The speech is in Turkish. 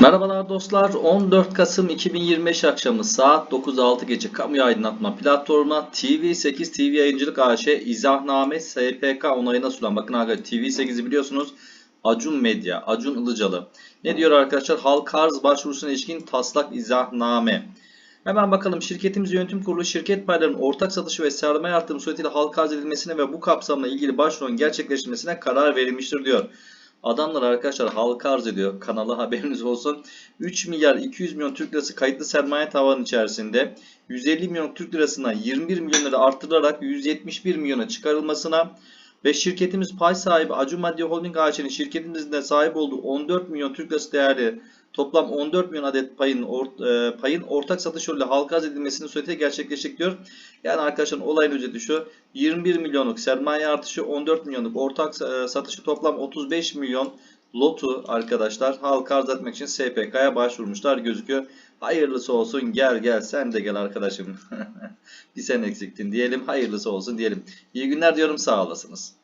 Merhabalar dostlar. 14 Kasım 2025 akşamı saat 9.06 gece kamu aydınlatma platformuna TV8 TV Yayıncılık AŞ izahname SPK onayına sunan. Bakın arkadaşlar TV8'i biliyorsunuz. Acun Medya, Acun Ilıcalı. Ne diyor arkadaşlar? Halk arz başvurusuna ilişkin taslak izahname. Hemen bakalım şirketimiz yönetim kurulu şirket paylarının ortak satışı ve sermaye artırımı suretiyle halka arz edilmesine ve bu kapsamla ilgili başvurunun gerçekleştirilmesine karar verilmiştir diyor. Adamlar arkadaşlar halka arz ediyor. Kanala haberiniz olsun. 3 milyar 200 milyon Türk lirası kayıtlı sermaye tavanı içerisinde 150 milyon Türk lirasına 21 milyon lira artırılarak 171 milyona çıkarılmasına ve şirketimiz pay sahibi Acun Madde Holding AŞ'nin şirketimizin de sahip olduğu 14 milyon Türk lirası değerli toplam 14 milyon adet payın, ort, e, payın ortak satış yoluyla halka arz edilmesini suretiyle gerçekleşecek diyor. Yani arkadaşlar olayın özeti şu. 21 milyonluk sermaye artışı 14 milyonluk ortak e, satışı toplam 35 milyon lotu arkadaşlar halka arz etmek için SPK'ya başvurmuşlar gözüküyor. Hayırlısı olsun gel gel sen de gel arkadaşım. bir sen eksiktin diyelim hayırlısı olsun diyelim. İyi günler diyorum sağ olasınız.